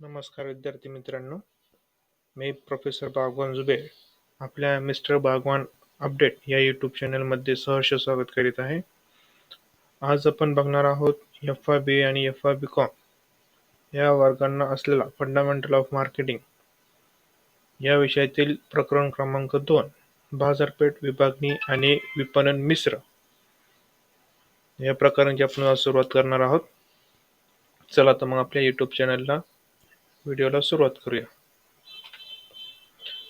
नमस्कार विद्यार्थी मित्रांनो. मी प्रोफेसर बागवान जुबेर आपल्या मिस्टर बागवान अपडेट या यूट्यूब चॅनलमध्ये सहर्ष स्वागत करीत आहे. आज आपण बघणार आहोत एफ आय बी आणि एफ आय बी कॉम या वर्गांना असलेला फंडामेंटल ऑफ मार्केटिंग या विषयातील प्रकरण क्रमांक दोन बाजारपेठ विभागणी आणि विपणन मिश्र. या प्रकारांची आपण सुरुवात करणार आहोत. चला तर मग आपल्या यूट्यूब चॅनलला व्हिडिओला सुरुवात करूया.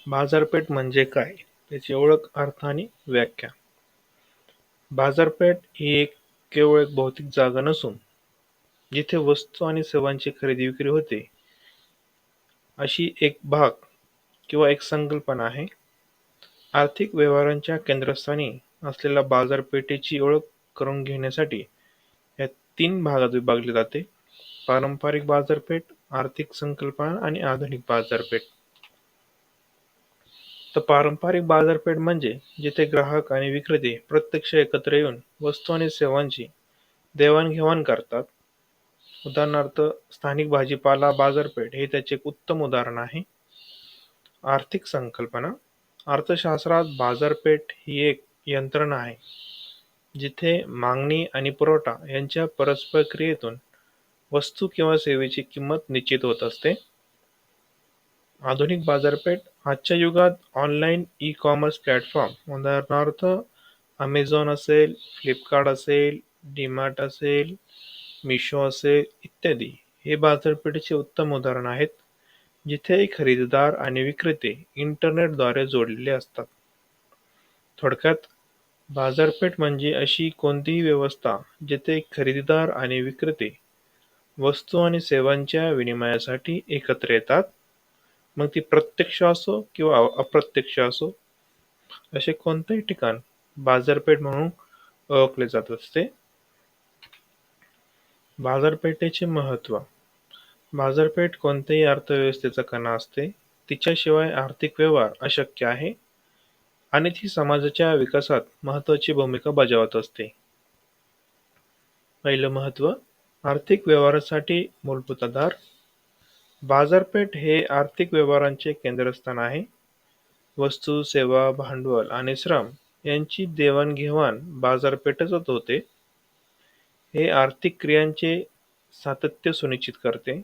बाजारपेठ म्हणजे काय? त्याची ओळख अर्थ आणि व्याख्या. बाजारपेठ ही एक केवळ एक भौतिक जागा नसून जिथे वस्तू आणि सेवांची खरेदी विक्री होते अशी एक भाग किंवा एक संकल्पना आहे. आर्थिक व्यवहारांच्या केंद्रस्थानी असलेल्या बाजारपेठेची ओळख करून घेण्यासाठी या तीन भागात विभागले जाते. पारंपरिक बाजारपेठ आर्थिक संकल्पना आणि आधुनिक बाजारपेठ. तर पारंपरिक बाजारपेठ म्हणजे जिथे ग्राहक आणि विक्रेते प्रत्यक्ष एकत्र येऊन वस्तू आणि सेवांची देवाणघेवाण करतात. उदाहरणार्थ स्थानिक भाजीपाला बाजारपेठ हे त्याचे एक उत्तम उदाहरण आहे. आर्थिक संकल्पना अर्थशास्त्रात बाजारपेठ ही एक यंत्रणा आहे जिथे मागणी आणि पुरवठा यांच्या परस्पर क्रियेतून वस्तू किंवा सेवेची किंमत निश्चित होत असते. आधुनिक बाजारपेठ आजच्या युगात ऑनलाईन ई कॉमर्स प्लॅटफॉर्म उदाहरणार्थ अमेझॉन असेल फ्लिपकार्ट असेल डीमार्ट असेल मिशो असेल इत्यादी. हे बाजारपेठेचे उत्तम उदाहरण आहेत जिथे खरेदीदार आणि विक्रेते इंटरनेटद्वारे जोडलेले असतात. थोडक्यात बाजारपेठ म्हणजे अशी कोणतीही व्यवस्था जिथे खरेदीदार आणि विक्रेते वस्तू आणि सेवांच्या विनिमयासाठी एकत्र येतात. मग ती प्रत्यक्ष असो किंवा अप्रत्यक्ष असो असे कोणतेही ठिकाण बाजारपेठ म्हणून ओळखले जात असते. बाजारपेठेचे महत्त्व. बाजारपेठ कोणत्याही अर्थव्यवस्थेचा कणा असते. तिच्याशिवाय आर्थिक व्यवहार अशक्य आहे आणि ती समाजाच्या विकासात महत्वाची भूमिका बजावत असते. पहिलं महत्त्व आर्थिक व्यवहारासाठी मूलभूत आधार. बाजारपेठ हे आर्थिक व्यवहारांचे केंद्रस्थान आहे. वस्तू सेवा भांडवल आणि श्रम यांची देवाणघेवाण बाजारपेठच होते. हे आर्थिक क्रियांचे सातत्य सुनिश्चित करते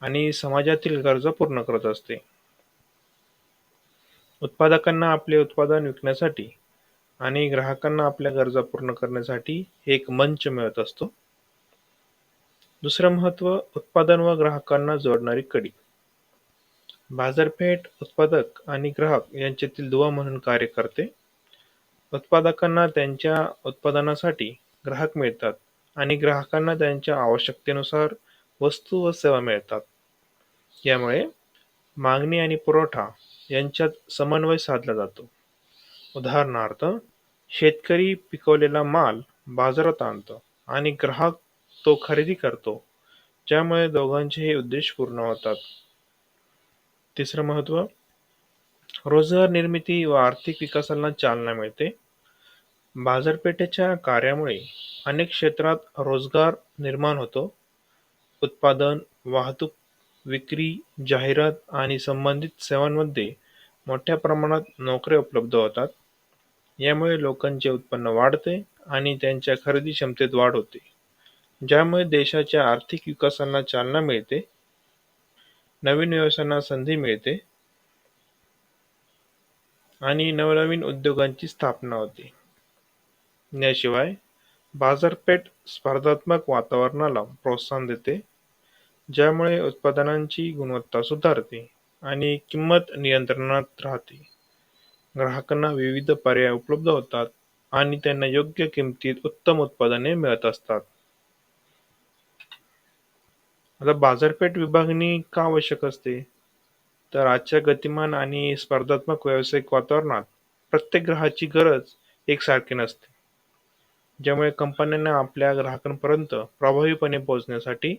आणि समाजातील गरजा पूर्ण करत असते. उत्पादकांना आपले उत्पादन विकण्यासाठी आणि ग्राहकांना आपल्या गरजा पूर्ण करण्यासाठी एक मंच मिळत असतो. दुसरं महत्त्व उत्पादन व ग्राहकांना जोडणारी कडी. बाजारपेठ उत्पादक आणि ग्राहक यांच्यातील दुवा म्हणून कार्य करते. उत्पादकांना त्यांच्या उत्पादनासाठी ग्राहक मिळतात आणि ग्राहकांना त्यांच्या आवश्यकतेनुसार वस्तू व सेवा मिळतात. यामुळे मागणी आणि पुरवठा यांच्यात समन्वय साधला जातो. उदाहरणार्थ शेतकरी पिकवलेला माल बाजारात आणतो आणि ग्राहक तो खरेदी करतो. ज्यामुळे दोघांचेही उद्देश पूर्ण होतात. तिसरं महत्त्व रोजगार निर्मिती व आर्थिक विकासाला चालना मिळते. बाजारपेठेच्या कार्यामुळे अनेक क्षेत्रात रोजगार निर्माण होतो. उत्पादन वाहतूक विक्री जाहिरात आणि संबंधित सेवांमध्ये मोठ्या प्रमाणात नोकऱ्या उपलब्ध होतात. यामुळे लोकांचे उत्पन्न वाढते आणि त्यांच्या खरेदी क्षमतेत वाढ होते. ज्यामुळे देशाच्या आर्थिक विकासाला चालना मिळते नवीन व्यवसायांना संधी मिळते आणि नवनवीन उद्योगांची स्थापना होते. याशिवाय बाजारपेठ स्पर्धात्मक वातावरणाला प्रोत्साहन देते ज्यामुळे उत्पादनांची गुणवत्ता सुधारते आणि किंमत नियंत्रणात राहते. ग्राहकांना विविध पर्याय उपलब्ध होतात आणि त्यांना योग्य किमतीत उत्तम उत्पादने मिळत असतात. आता बाजारपेठ विभागणी का आवश्यक असते? तर आजच्या गतिमान आणि स्पर्धात्मक व्यावसायिक वातावरणात प्रत्येक ग्राहकाची गरज एकसारखी नसते. ज्यामुळे कंपन्यांना आपल्या ग्राहकांपर्यंत प्रभावीपणे पोहोचण्यासाठी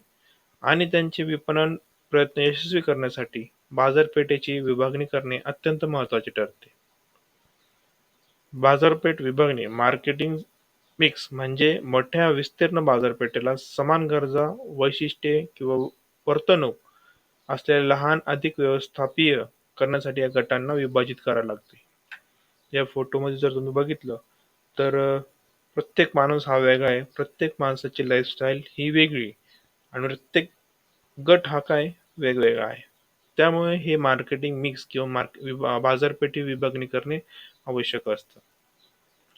आणि त्यांचे विपणन प्रयत्न यशस्वी करण्यासाठी बाजारपेठेची विभागणी करणे अत्यंत महत्त्वाचे ठरते. बाजारपेठ विभागणी मार्केटिंग मिक्स म्हणजे मोठ्या विस्तीर्ण बाजारपेठेला समान गरजा वैशिष्ट्ये किंवा वर्तणूक असलेल्या लहान अधिक व्यवस्थापीय करण्यासाठी या गटांना विभाजित करावे लागते. या फोटोमध्ये जर तुम्ही बघितलं तर प्रत्येक माणूस हा वेगळा आहे. प्रत्येक माणसाची लाईफस्टाईल ही वेगळी आणि प्रत्येक गट हा काय? वेगवेगळा आहे. त्यामुळे हे मार्केटिंग मिक्स किंवा मार्क बाजारपेठी विभागणी करणे आवश्यक असतं.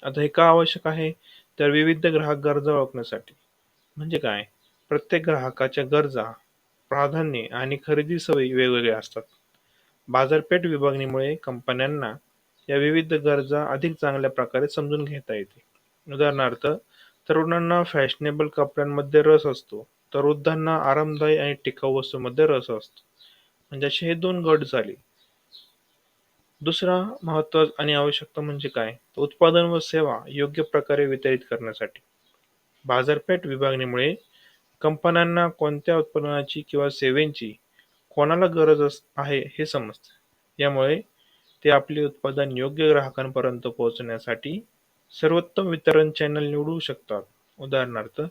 आता हे का आवश्यक आहे? तर विविध ग्राहक गरजा ओळखण्यासाठी. म्हणजे काय? प्रत्येक ग्राहकाच्या गरजा प्राधान्ये आणि खरेदी सवयी वेगवेगळ्या असतात. बाजारपेठ विभागणीमुळे कंपन्यांना या विविध गरजा अधिक चांगल्या प्रकारे समजून घेता येते. उदाहरणार्थ तरुणांना फॅशनेबल कपड्यांमध्ये रस असतो. तर वृद्धांना आरामदायी आणि टिकाऊ वस्तूंमध्ये रस असतो. म्हणजे असे हे दोन गट झाले. दुसरा महत्त्व आणि आवश्यकता म्हणजे काय? उत्पादन व सेवा योग्य प्रकारे वितरित करण्यासाठी. बाजारपेठ विभागणीमुळे कंपन्यांना कोणत्या उत्पादनाची किंवा सेवेची कोणाला गरज आहे हे समजते. यामुळे ते आपले उत्पादन योग्य ग्राहकांपर्यंत पोहोचण्यासाठी सर्वोत्तम वितरण चॅनल निवडू शकतात. उदाहरणार्थ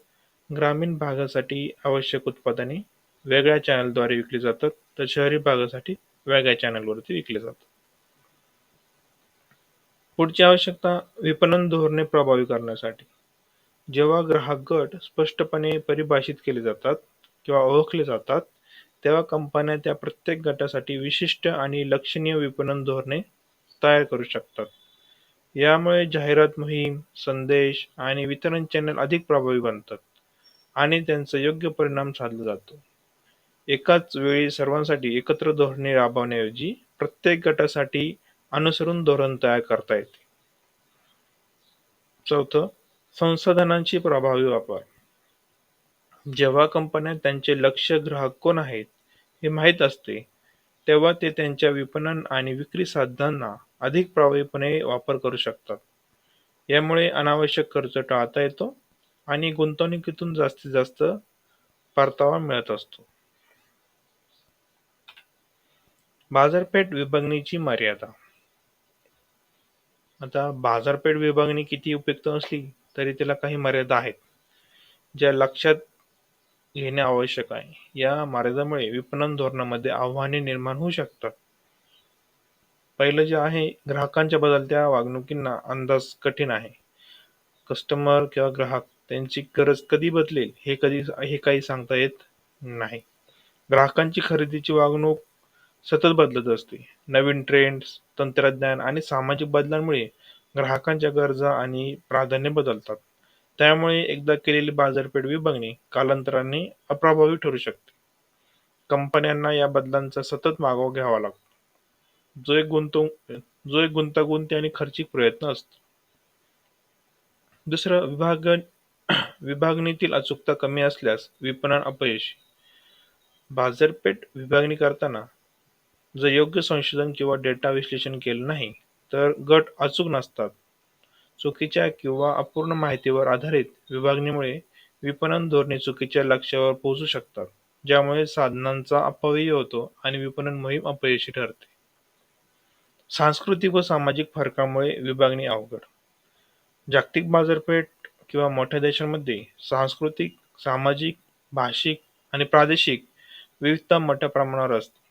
ग्रामीण भागासाठी आवश्यक उत्पादने वेगळ्या चॅनलद्वारे विकली जातात तर शहरी भागासाठी वेगळ्या चॅनलवरती विकले जातात. पुढची आवश्यकता विपणन धोरणे प्रभावी करण्यासाठी. जेव्हा ग्राहक गट स्पष्टपणे परिभाषित केले जातात किंवा ओळखले जातात तेव्हा कंपन्या त्या प्रत्येक गटासाठी विशिष्ट आणि लक्षणीय विपणन धोरणे तयार करू शकतात. यामुळे जाहिरात मोहीम संदेश आणि वितरण चॅनल अधिक प्रभावी बनतात आणि त्यांचा योग्य परिणाम साधला जातो. एकाच वेळी सर्वांसाठी एकत्र धोरणे राबवण्याऐवजी प्रत्येक गटासाठी अनुसरून धोरण तयार करता येते. चौथं संसाधनांची प्रभावी वापर. जेव्हा कंपन्या त्यांचे लक्ष्य ग्राहक कोण आहेत हे माहीत असते तेव्हा ते त्यांच्या विपणन आणि विक्री साधनांना अधिक प्रभावीपणे वापर करू शकतात. यामुळे अनावश्यक खर्च टाळता येतो आणि गुंतवणुकीतून जास्तीत जास्त परतावा मिळत असतो. बाजारपेठ विभागणीची मर्यादा. आता बाजारपेठ विभागणी किती उपयुक्त असली तरी त्याला काही मर्यादा आहेत ज्या लक्षात घेणे आवश्यक आहे. या मर्यादामुळे विपणन धोरणामध्ये आव्हाने निर्माण होऊ शकतात. पहिलं जे आहे ग्राहकांच्या बदलत्या वागणुकींना अंदाज कठीण आहे. कस्टमर किंवा ग्राहक त्यांची गरज कधी बदलेल हे कधी हे काही सांगता येत नाही. ग्राहकांची खरेदीची वागणूक सतत बदलत असते. नवीन ट्रेंड्स तंत्रज्ञान आणि सामाजिक बदलांमुळे ग्राहकांच्या गरजा आणि प्राधान्य बदलतात. त्यामुळे एकदा केलेली बाजारपेठ विभागणी कालांतराने अप्रभावी ठरू शकते. कंपन्यांना या बदलांचा सतत मागोवा घ्यावा लागतो. जो एक गुंतवणूक जो एक गुंतागुंती आणि खर्चिक प्रयत्न असतो. दुसरं विभाग विभागणीतील अचूकता कमी असल्यास विपणन अपयशी. बाजारपेठ विभागणी करताना जर योग्य संशोधन किंवा डेटा विश्लेषण केलं नाही तर गट अचूक नसतात. चुकीच्या किंवा अपूर्ण माहितीवर आधारित विभागणीमुळे विपणन धोरणे चुकीच्या लक्ष्यावर पोहोचू शकतात ज्यामुळे साधनांचा अपव्यय होतो आणि विपणन मोहीम अपयशी ठरते. सांस्कृतिक व सामाजिक फरकामुळे विभागणी अवघड. जागतिक बाजारपेठ किंवा मोठ्या देशांमध्ये सांस्कृतिक सामाजिक भाषिक आणि प्रादेशिक विविधता मोठ्या प्रमाणावर असते.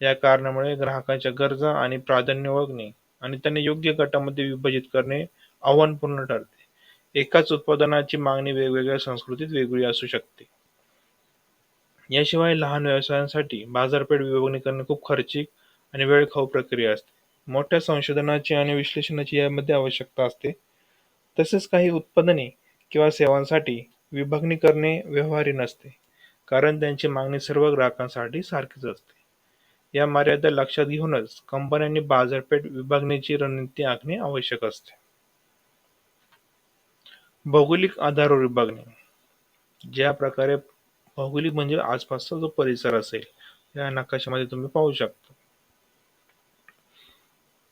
या कारणामुळे ग्राहकांच्या गरजा आणि प्राधान्य ओळखणे आणि त्यांना योग्य गटामध्ये विभाजित करणे आव्हानपूर्ण ठरते. एकाच उत्पादनाची मागणी वेगवेगळ्या संस्कृतीत वेगळी असू शकते. याशिवाय लहान व्यवसायांसाठी बाजारपेठ विभागणी करणे खूप खर्चिक आणि वेळखाऊ प्रक्रिया असते. मोठ्या संशोधनाची आणि विश्लेषणाची यामध्ये आवश्यकता असते. तसेच काही उत्पादने किंवा सेवांसाठी विभागणी करणे व्यवहारी नसते कारण त्यांची मागणी सर्व ग्राहकांसाठी सारखीच असते. या मर्यादा लक्षात घेऊनच कंपन्यांनी बाजारपेठ विभागणीची रणनीती आखणे आवश्यक असते. भौगोलिक आधारावर विभागणी. ज्या प्रकारे भौगोलिक म्हणजे आसपासचा जो परिसर असेल या नकाशामध्ये तुम्ही पाहू शकता.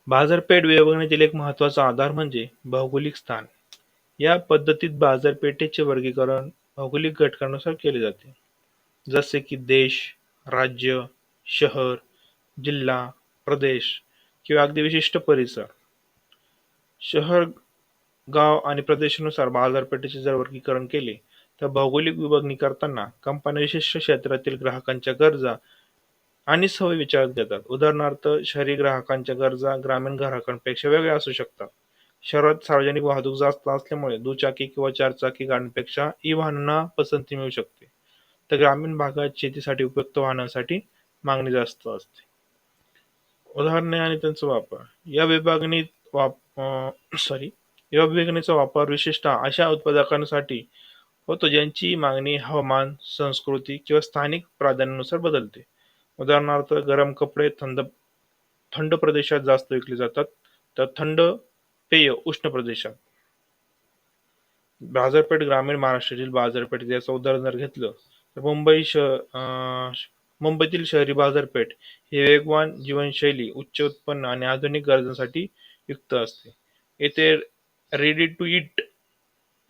बाजारपेठ विभागणीतील एक महत्त्वाचा आधार म्हणजे भौगोलिक स्थान. या पद्धतीत बाजारपेठेचे वर्गीकरण भौगोलिक घटकानुसार केले जाते. जसे की देश राज्य शहर जिल्हा प्रदेश किंवा अगदी विशिष्ट परिसर शहर गाव आणि प्रदेशानुसार बाजारपेठेचे जर वर्गीकरण केले तर भौगोलिक विभागणी करताना कंपन्या विशिष्ट क्षेत्रातील ग्राहकांच्या गरजा आणि सवयी विचारात घेतात. उदाहरणार्थ, शहरी ग्राहकांच्या गरजा ग्रामीण ग्राहकांपेक्षा वेगळ्या असू शकतात. शहरात सार्वजनिक वाहतूक जास्त असल्यामुळे दुचाकी किंवा चारचाकी गाड्यांपेक्षा ई-वाहनांना पसंती मिळू शकते. तर ग्रामीण भागात शेतीसाठी उपयुक्त वाहनांसाठी मागणी जास्त असते. उदाहरणे आणि त्यांचा वापर. या विभागणीत वाप सॉरी या विभागणीचा वापर विशेषतः अशा उत्पादकांसाठी होतो ज्यांची मागणी हवामान, संस्कृती किंवा स्थानिक प्राधान्यानुसार बदलते. उदाहरणार्थ गरम कपडे थंड थंड प्रदेशात जास्त विकले जातात तर थंड पेय उष्ण प्रदेशात. बाजारपेठ ग्रामीण महाराष्ट्रातील बाजारपेठ याचं उदाहरण जर घेतलं तर मुंबई शह मुंबईतील शहरी बाजारपेठ ही वेगवान जीवनशैली उच्च उत्पन्न आणि आधुनिक गरजांसाठी युक्त असते. येथे ready to eat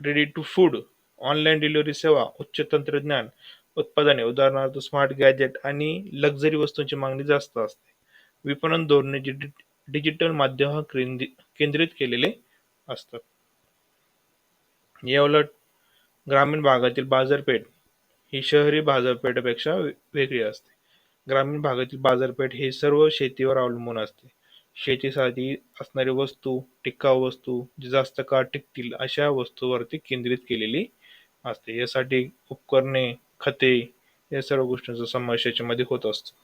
ready to food online delivery सेवा उच्च तंत्रज्ञान उत्पादने उदाहरणार्थ स्मार्ट गॅजेट आणि लक्झरी वस्तूंची मागणी जास्त असते. विपणन धोरणे डिजिटल माध्यमावर केंद्रित केलेले असतात. याउलट ग्रामीण भागातील बाजारपेठ ही शहरी बाजारपेठेपेक्षा वेगळी असते. ग्रामीण भागातील बाजारपेठ हे सर्व शेतीवर अवलंबून असते. शेतीसाठी असणारी वस्तू टिकाऊ वस्तू जे जास्त काळ टिकतील अशा वस्तूवरती केंद्रित केलेली असते. यासाठी उपकरणे खते या सर्व गोष्टींचा समावेश याच्यामध्ये होत असतो.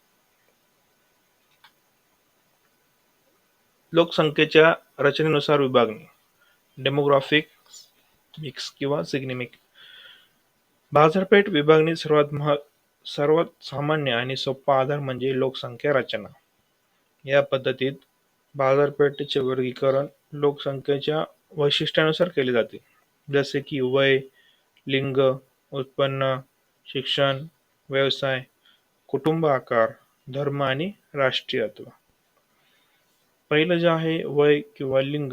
लोकसंख्येच्या रचनेनुसार विभागणी. डेमोग्राफिक मिक्स किंवा सिग्नेमिक बाजारपेठ विभागणी सर्वात मह सर्वात सामान्य आणि सोपा आधार म्हणजे लोकसंख्या रचना. या पद्धतीत बाजारपेठेचे वर्गीकरण लोकसंख्येच्या वैशिष्ट्यानुसार केले जाते. जसे की वय लिंग उत्पन्न शिक्षण व्यवसाय कुटुंब आकार धर्म आणि राष्ट्रीयत्व. पहिलं जे आहे वय किंवा लिंग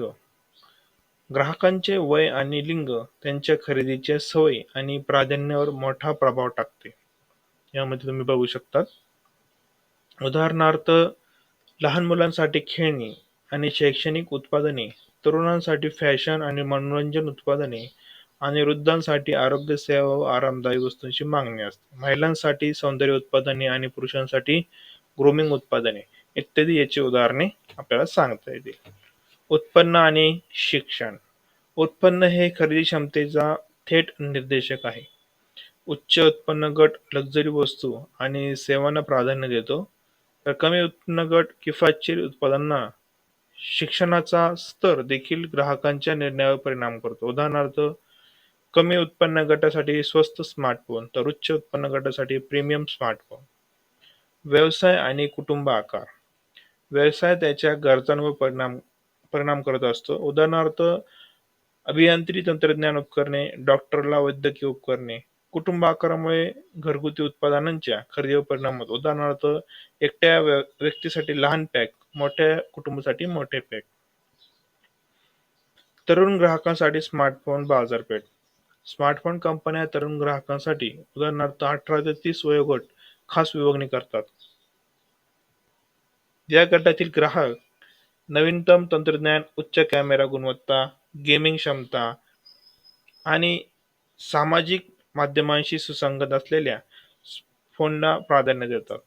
ग्राहकांचे वय आणि लिंग त्यांच्या खरेदीच्या सवयी आणि प्राधान्यावर मोठा प्रभाव टाकते. यामध्ये तुम्ही बघू शकतात. उदाहरणार्थ लहान मुलांसाठी खेळणी आणि शैक्षणिक उत्पादने तरुणांसाठी फॅशन आणि मनोरंजन उत्पादने आणि वृद्धांसाठी आरोग्य सेवा व आरामदायी वस्तूंची मागणी असते. महिलांसाठी सौंदर्य उत्पादने आणि पुरुषांसाठी ग्रुमिंग उत्पादने इत्यादी याची उदाहरणे आपल्याला सांगता येतील. उत्पन्न आणि शिक्षण. उत्पन्न हे खरेदी क्षमतेचा थेट निर्देशक आहे. उच्च उत्पन्न गट लक्झरी वस्तू आणि सेवांना प्राधान्य देतो. तर कमी उत्पन्न गट किफायतशीर उत्पादनांना शिक्षणाचा स्तर देखील ग्राहकांच्या निर्णयावर परिणाम करतो. उदाहरणार्थ कमी उत्पन्न गटासाठी स्वस्त स्मार्टफोन तर उच्च उत्पन्न गटासाठी प्रीमियम स्मार्टफोन व्यवसाय आणि कुटुंब आकार. व्यवसाय त्याच्या गरजांवर परिणाम परिणाम करत असतो. उदाहरणार्थ अभियांत्रिकी तंत्रज्ञान उपकरणे डॉक्टरला वैद्यकीय उपकरणे कुटुंब आकारामुळे घरगुती उत्पादनांच्या खरेदीवर परिणाम होतो. उदाहरणार्थ एकट्या व्यक्तीसाठी लहान पॅक मोठ्या कुटुंबासाठी मोठे पॅक. तरुण ग्राहकांसाठी स्मार्टफोन बाजारपेठ. स्मार्टफोन कंपन्या तरुण ग्राहकांसाठी उदाहरणार्थ अठरा ते तीस वयोगट खास विभागणी करतात. या गटातील ग्राहक नवीनतम तंत्रज्ञान उच्च कॅमेरा गुणवत्ता गेमिंग क्षमता आणि सामाजिक माध्यमांशी सुसंगत असलेल्या फोनला प्राधान्य देतात.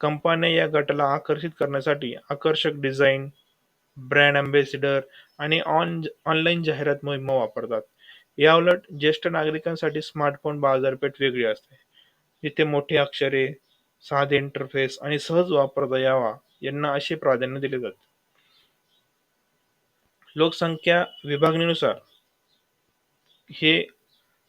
कंपन्या या गटाला आकर्षित करण्यासाठी आकर्षक डिझाईन ब्रँड अँबॅसिडर आणि ऑन ऑनलाईन जाहिरात मोहिमा वापरतात. याउलट ज्येष्ठ नागरिकांसाठी स्मार्टफोन बाजारपेठ वेगळी असते. जिथे मोठी अक्षरे साधे इंटरफेस आणि सहज वापरता यावा यांना असे प्राधान्य दिले जाते. लोकसंख्या विभागणीनुसार हे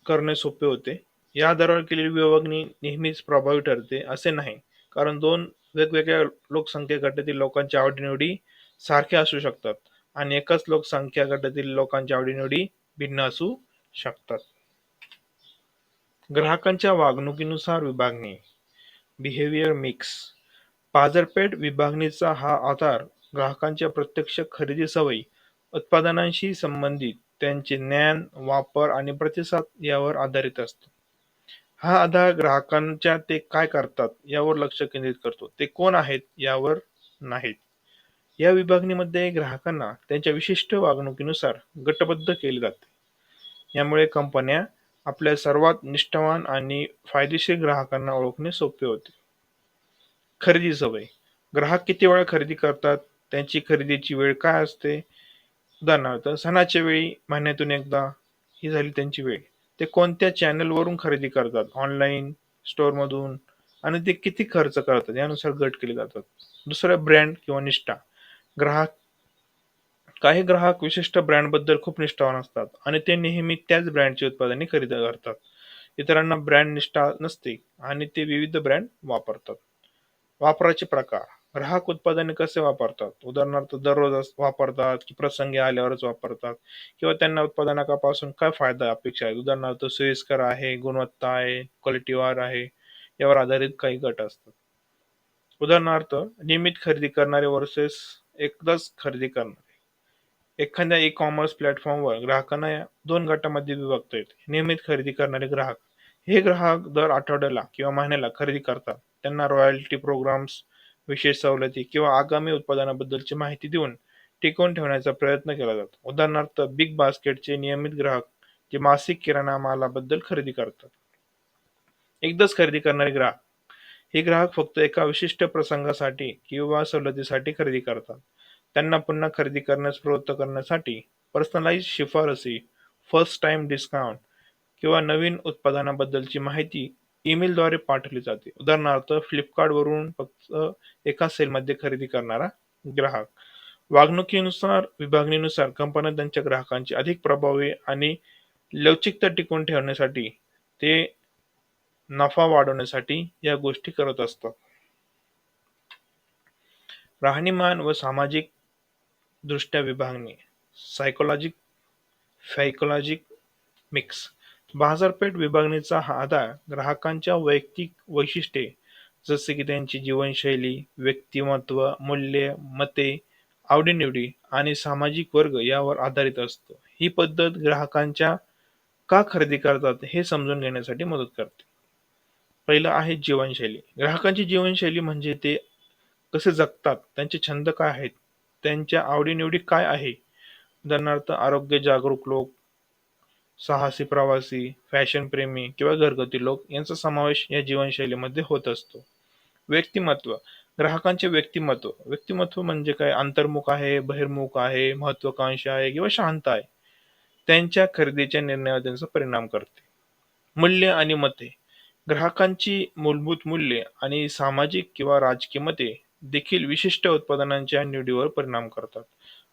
करणे सोपे होते. या आधारावर केलेली विभागणी नेहमीच प्रभावी ठरते असे नाही. कारण दोन वेगवेगळ्या लोकसंख्या गटातील लोकांच्या आवडीनिवडी सारख्या असू शकतात आणि एकाच लोकसंख्या गटातील लोकांच्या आवडीनिवडी भिन्न असू शकतात. ग्राहकांच्या वागणुकीनुसार विभागणी. बिहेवियर मिक्स बाजारपेठ विभागणीचा हा आधार ग्राहकांच्या प्रत्यक्ष खरेदी सवयी उत्पादनांशी संबंधित त्यांचे ज्ञान वापर आणि प्रतिसाद यावर आधारित असतो. हा आधार ग्राहकांच्या ते काय करतात यावर लक्ष केंद्रित करतो. ते कोण आहेत यावर नाहीत. या विभागणीमध्ये ग्राहकांना त्यांच्या विशिष्ट वागणुकीनुसार गटबद्ध केले जाते. यामुळे कंपन्या आपल्या सर्वात निष्ठावान आणि फायदेशीर ग्राहकांना ओळखणे सोपे होते. खरेदी सवय. ग्राहक किती वेळा खरेदी करतात? त्यांची खरेदीची वेळ काय असते? उदाहरणार्थ सणाच्या वेळी महिन्यातून एकदा ही झाली त्यांची वेळ. ते कोणत्या चॅनलवरून खरेदी करतात? ऑनलाईन स्टोअरमधून आणि ते किती खर्च करतात? यानुसार गट केले जातात. दुसरं ब्रँड किंवा निष्ठा. ग्राहक काही ग्राहक विशिष्ट ब्रँडबद्दल खूप निष्ठावान असतात आणि ते नेहमी त्याच ब्रँडची उत्पादने खरेदी करतात. इतरांना ब्रँड निष्ठा नसते आणि ते विविध ब्रँड वापरतात. वापराचे प्रकार. ग्राहक उत्पादने कसे वापरतात? उदाहरणार्थ दररोज वापरतात की प्रसंगी आल्यावरच वापरतात किंवा त्यांना उत्पादनापासून काय फायदा अपेक्षा आहे उदाहरणार्थ सोयीस्कर आहे गुणवत्ता आहे क्वालिटीवार आहे यावर आधारित काही गट असतात. उदाहरणार्थ नियमित खरेदी करणारे वर्सेस एकदाच खरेदी करणारे. एखाद्या ई कॉमर्स प्लॅटफॉर्मवर ग्राहकांना या दोन गटामध्ये विभक्त येते. नियमित खरेदी करणारे ग्राहक हे ग्राहक दर आठवड्याला किंवा महिन्याला खरेदी करतात. त्यांना रॉयल्टी प्रोग्राम्स विशेष सवलती किंवा आगामी उत्पादनाबद्दलची माहिती देऊन टिकवून ठेवण्याचा प्रयत्न केला जातो. उदाहरणार्थ बिग बास्केटचे नियमित ग्राहक जे मासिक किराणा मालाबद्दल खरेदी करतात. एकदाच खरेदी करणारे ग्राहक हे ग्राहक फक्त एका विशिष्ट प्रसंगासाठी किंवा सवलतीसाठी खरेदी करतात. त्यांना पुन्हा खरेदी करण्यास प्रवृत्त करण्यासाठी पर्सनलाइज शिफारसी फर्स्ट टाइम डिस्काउंट किंवा नवीन उत्पादनाबद्दलची माहिती ईमेलद्वारे पाठवली जाते. उदाहरणार्थ फ्लिपकार्टवरून फक्त एका सेलमध्ये खरेदी करणारा ग्राहक. वागणुकीनुसार विभागणीनुसार कंपन्या त्यांच्या ग्राहकांची अधिक प्रभावी आणि लवचिकता टिकवून ठेवण्यासाठी ते नफा वाढवण्यासाठी या गोष्टी करत असतात. राहणीमान व सामाजिक दृष्ट्या विभागणी. सायकोलॉजिक फायकोलॉजिक मिक्स बाजारपेठ विभागणीचा हा आधार ग्राहकांच्या वैयक्तिक वैशिष्ट्ये जसे की त्यांची जीवनशैली व्यक्तिमत्व मूल्ये मते आवडीनिवडी आणि सामाजिक वर्ग यावर आधारित असतो. ही पद्धत ग्राहकांच्या का खरेदी करतात हे समजून घेण्यासाठी मदत करते. पहिलं आहे जीवनशैली. ग्राहकांची जीवनशैली म्हणजे ते कसे जगतात त्यांचे छंद काय आहेत त्यांच्या आवडीनिवडी काय आहे? उदाहरणार्थ आरोग्य जागरूक लोक साहसी प्रवासी फॅशन प्रेमी किंवा घरगुती लोक यांचा समावेश या जीवनशैलीमध्ये होत असतो. व्यक्तिमत्व. ग्राहकांचे व्यक्तिमत्व. व्यक्तिमत्व म्हणजे काय? अंतर्मुख आहे बहिर्मुख आहे महत्वाकांक्षी आहे किंवा शांत आहे. त्यांच्या खरेदीच्या निर्णयावर त्यांचा परिणाम करते. मूल्य आणि मते. ग्राहकांची मूलभूत मूल्ये आणि सामाजिक किंवा राजकीय मते देखील विशिष्ट उत्पादनांच्या निवडीवर परिणाम करतात.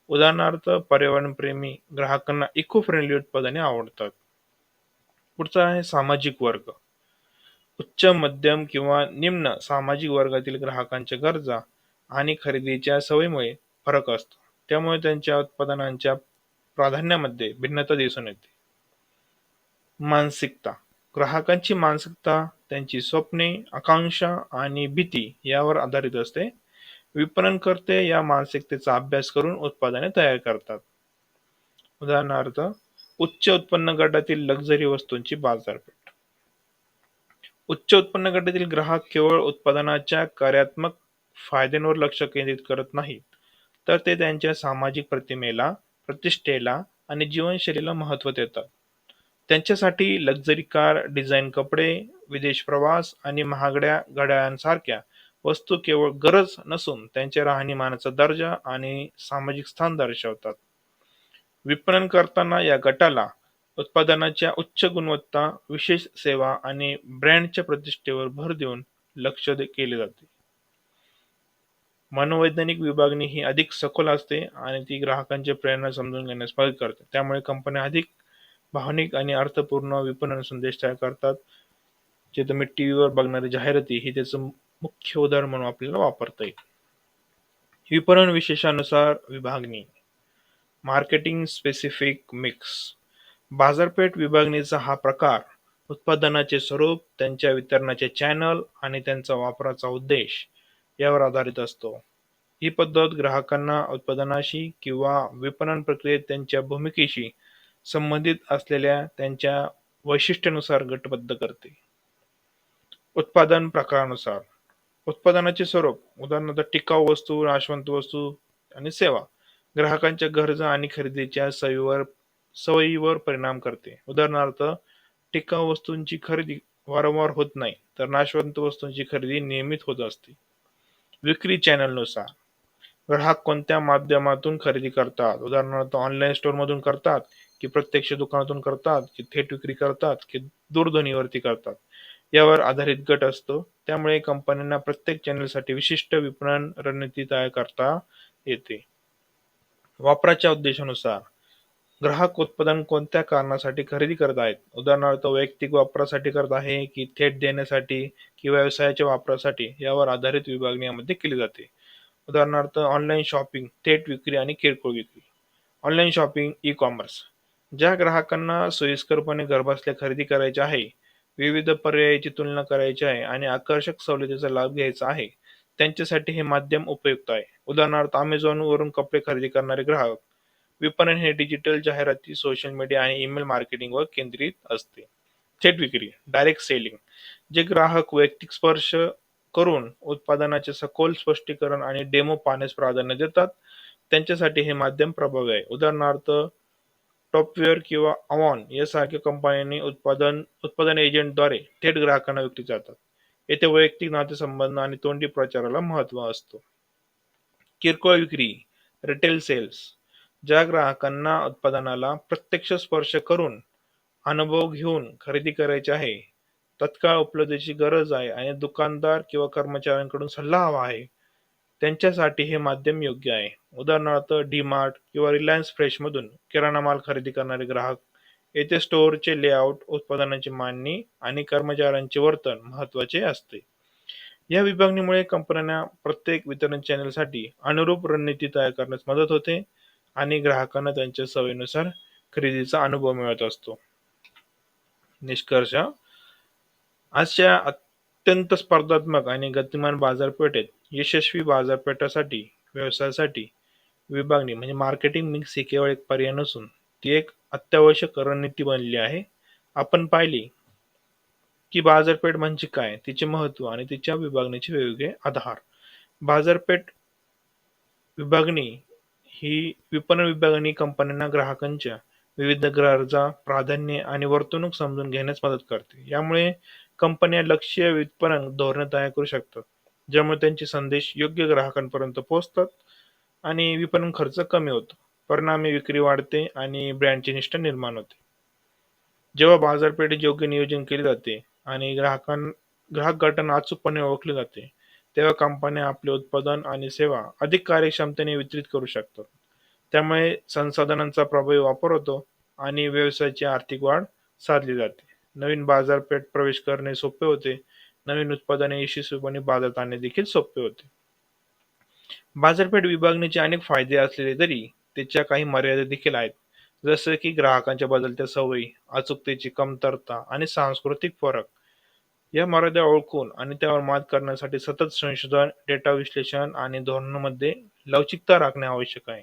उदाहरणार्थ पर्यावरणप्रेमी ग्राहकांना इको फ्रेंडली उत्पादने आवडतात. पुढचा आहे सामाजिक वर्ग. उच्च मध्यम किंवा निम्न सामाजिक वर्गातील ग्राहकांच्या गरजा आणि खरेदीच्या सवयीमुळे फरक असतो. त्यामुळे त्यांच्या उत्पादनांच्या प्राधान्यामध्ये भिन्नता दिसून येते. मानसिकता. ग्राहकांची मानसिकता त्यांची स्वप्ने आकांक्षा आणि भीती यावर आधारित असते. विपणनकर्ते या मानसिकतेचा अभ्यास करून उत्पादने तयार करतात. उदाहरणार्थ उच्च उत्पन्न गटातील लक्झरी वस्तूंची बाजारपेठ. उच्च उत्पन्न गटातील ग्राहक केवळ उत्पादनाच्या कार्यात्मक फायद्यांवर लक्ष केंद्रित करत नाहीत तर ते त्यांच्या सामाजिक प्रतिमेला प्रतिष्ठेला आणि जीवनशैलीला महत्त्व देतात. त्यांच्यासाठी लक्झरी कार डिझाईन कपडे विदेश प्रवास आणि महागड्या घड्याळांसारख्या वस्तू केवळ गरज नसून त्यांच्या राहणीमानाचा दर्जा आणि सामाजिक स्थान दर्शवतात. विपणन करताना या गटाला उत्पादनाच्या उच्च गुणवत्ता विशेष सेवा आणि ब्रँडच्या प्रतिष्ठेवर भर देऊन लक्ष दे- केले जाते. मनोवैज्ञानिक विभागणी ही अधिक सखोल असते आणि ती ग्राहकांची प्रेरणा समजून घेण्यास मदत करते. त्यामुळे कंपन्या अधिक भावनिक आणि अर्थपूर्ण विपणन संदेश तयार करतात. जे तुम्ही टी व्हीवर बघणारी जाहिराती ही त्याचं मुख्य उदाहरण म्हणून आपल्याला वापरता येईल. विपणन विशेषानुसार विभागणी मार्केटिंग स्पेसिफिक मिक्स बाजारपेठ विभागणीचा हा प्रकार उत्पादनाचे स्वरूप त्यांच्या वितरणाचे चॅनल आणि त्यांचा वापराचा उद्देश यावर आधारित असतो. ही पद्धत ग्राहकांना उत्पादनाशी किंवा विपणन प्रक्रियेत त्यांच्या भूमिकेशी संबंधित असलेल्या त्यांच्या वैशिष्ट्यानुसार गटबद्ध करते. उत्पादन प्रकारानुसार. उत्पादनाचे स्वरूप उदाहरणार्थ टिकाऊ वस्तू नाशवंत वस्तू आणि सेवा. ग्राहकांच्या गरजा आणि खरेदीच्या सवयीवर सवयीवर परिणाम करते. उदाहरणार्थ टिकाऊ वस्तूंची खरेदी वारंवार होत नाही तर नाशवंत वस्तूंची खरेदी नियमित होत असते. विक्री चॅनलनुसार ग्राहक कोणत्या माध्यमातून खरेदी करतात? उदाहरणार्थ ऑनलाईन स्टोअरमधून करतात की प्रत्यक्ष दुकानातून करतात की थेट विक्री करतात की दूरध्वनीवरती करतात? यावर आधारित गट असतो. त्यामुळे कंपन्यांना प्रत्येक चॅनलसाठी विशिष्ट विपणन रणनीती तयार करता येते. वापराच्या उद्देशानुसार ग्राहक उत्पादन कोणत्या कारणासाठी खरेदी करत आहेत? उदाहरणार्थ वैयक्तिक वापरासाठी करत आहे की थेट देण्यासाठी की व्यवसायाच्या वापरासाठी यावर आधारित विभागणी यामध्ये केली जाते. उदाहरणार्थ ऑनलाईन शॉपिंग थेट विक्री आणि किरकोळ विक्री. ऑनलाईन शॉपिंग ई कॉमर्स ज्या ग्राहकांना सोयीस्करपणे घरबसल्या खरेदी करायचे आहे विविध पर्यायाची तुलना करायची आहे आणि आकर्षक सवलतीचा लाभ घ्यायचा आहे. त्यांच्यासाठी हे माध्यम उपयुक्त आहे. उदाहरणार्थ अमेझॉन वरून कपडे खरेदी करणारे ग्राहक विपणन हे डिजिटल जाहिराती सोशल मीडिया आणि ईमेल मार्केटिंगवर केंद्रित असते. थेट विक्री डायरेक्ट सेलिंग जे ग्राहक वैयक्तिक स्पर्श करून उत्पादनाचे सखोल स्पष्टीकरण आणि डेमो पाहण्यास प्राधान्य देतात त्यांच्यासाठी हे माध्यम प्रभावी आहे. उदाहरणार्थ टॉपवेअर किंवा अवॉन यासारख्या कंपन्यांनी उत्पादन उत्पादन एजंटद्वारे थेट ग्राहकांना विकली जातात. येथे वैयक्तिक नातेसंबंध आणि तोंडी प्रचाराला महत्त्व असतो. किरकोळ विक्री रिटेल सेल्स ज्या ग्राहकांना उत्पादनाला प्रत्यक्ष स्पर्श करून अनुभव घेऊन खरेदी करायचे आहे तत्काळ उपलब्धतेची गरज आहे आणि दुकानदार किंवा कर्मचाऱ्यांकडून सल्ला हवा आहे त्यांच्यासाठी हे माध्यम योग्य आहे. उदाहरणार्थ डीमार्ट किंवा रिलायन्स फ्रेशमधून किराणा माल खरेदी करणारे ग्राहक येथे स्टोअरचे लेआउट उत्पादनाची मांडणी आणि कर्मचाऱ्यांचे वर्तन महत्त्वाचे असते. या विभागणीमुळे कंपन्यांना प्रत्येक वितरण चॅनेलसाठी अनुरूप रणनीती तयार करण्यास मदत होते आणि ग्राहकांना त्यांच्या सवयीनुसार खरेदीचा अनुभव मिळत असतो. निष्कर्ष आजच्या अत्यंत स्पर्धात्मक आणि गतिमान बाजारपेठेत यशस्वी बाजारपेठासाठी व्यवसायासाठी विभागणी म्हणजे मार्केटिंग मिक्स ही केवळ एक पर्याय नसून ती एक अत्यावश्यक रणनीती बनली आहे. आपण पाहिली की बाजारपेठ म्हणजे काय तिचे महत्त्व आणि तिच्या विभागणीचे वेगवेगळे आधार. बाजारपेठ विभागणी ही विपणन विभागणी कंपन्यांना ग्राहकांच्या विविध गरजा प्राधान्य आणि वर्तणूक समजून घेण्यास मदत करते. यामुळे कंपन्या लक्ष्य विपणन धोरणे तयार करू शकतात ज्यामुळे त्यांचे संदेश योग्य ग्राहकांपर्यंत पोहोचतात आणि विपणन खर्च कमी होतो. परिणामी विक्री वाढते आणि ब्रँडची निष्ठा निर्माण होते. जेव्हा बाजारपेठेत योग्य नियोजन केले जाते आणि ग्राहकां ग्राहक गटांना अचूकपणे ओळखले जाते तेव्हा कंपन्या आपले उत्पादन आणि सेवा अधिक कार्यक्षमतेने वितरित करू शकतात. त्यामुळे संसाधनांचा प्रभावी वापर होतो आणि व्यवसायाची आर्थिक वाढ साधली जाते. नवीन बाजारपेठ प्रवेश करणे सोपे होते. नवीन उत्पादने यशस्वीपणे बाजारात आणणे देखील सोपे होते. बाजारपेठ विभागणीचे अनेक फायदे असलेले तरी त्याच्या काही मर्यादा देखील आहेत. जसे की ग्राहकांच्या बदलत्या सवयी अचूकतेची कमतरता आणि सांस्कृतिक फरक. या मर्यादा ओळखून आणि त्यावर मात करण्यासाठी सतत संशोधन डेटा विश्लेषण आणि धोरणांमध्ये लवचिकता राखणे आवश्यक आहे.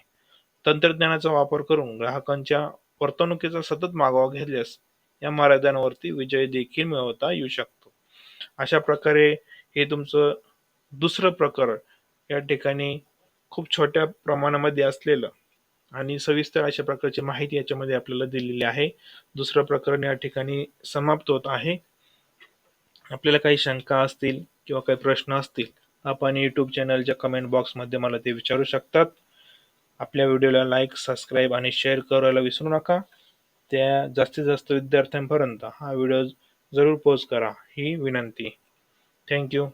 तंत्रज्ञानाचा वापर करून ग्राहकांच्या वर्तणुकीचा सतत मागोवा घेतल्यास या मर्यादांवरती विजय देखील मिळवता येऊ शकतो. अशा प्रकारे हे तुमचं दुसरं प्रकरण या ठिकाणी खूप छोट्या प्रमाणामध्ये असलेलं आणि सविस्तर अशा प्रकारची माहिती याच्यामध्ये आपल्याला दिलेली आहे. दुसरं प्रकरण या ठिकाणी समाप्त होत आहे. आपल्याला काही शंका असतील किंवा काही प्रश्न असतील आपण यूट्यूब चॅनलच्या कमेंट बॉक्समध्ये मला ते विचारू शकतात. आपल्या व्हिडिओला लाईक सबस्क्राईब आणि शेअर करायला विसरू नका. त्या जास्तीत जास्त विद्यार्थ्यांपर्यंत हा व्हिडिओ जरूर पोस्ट करा. ही विनंती. थँक्यू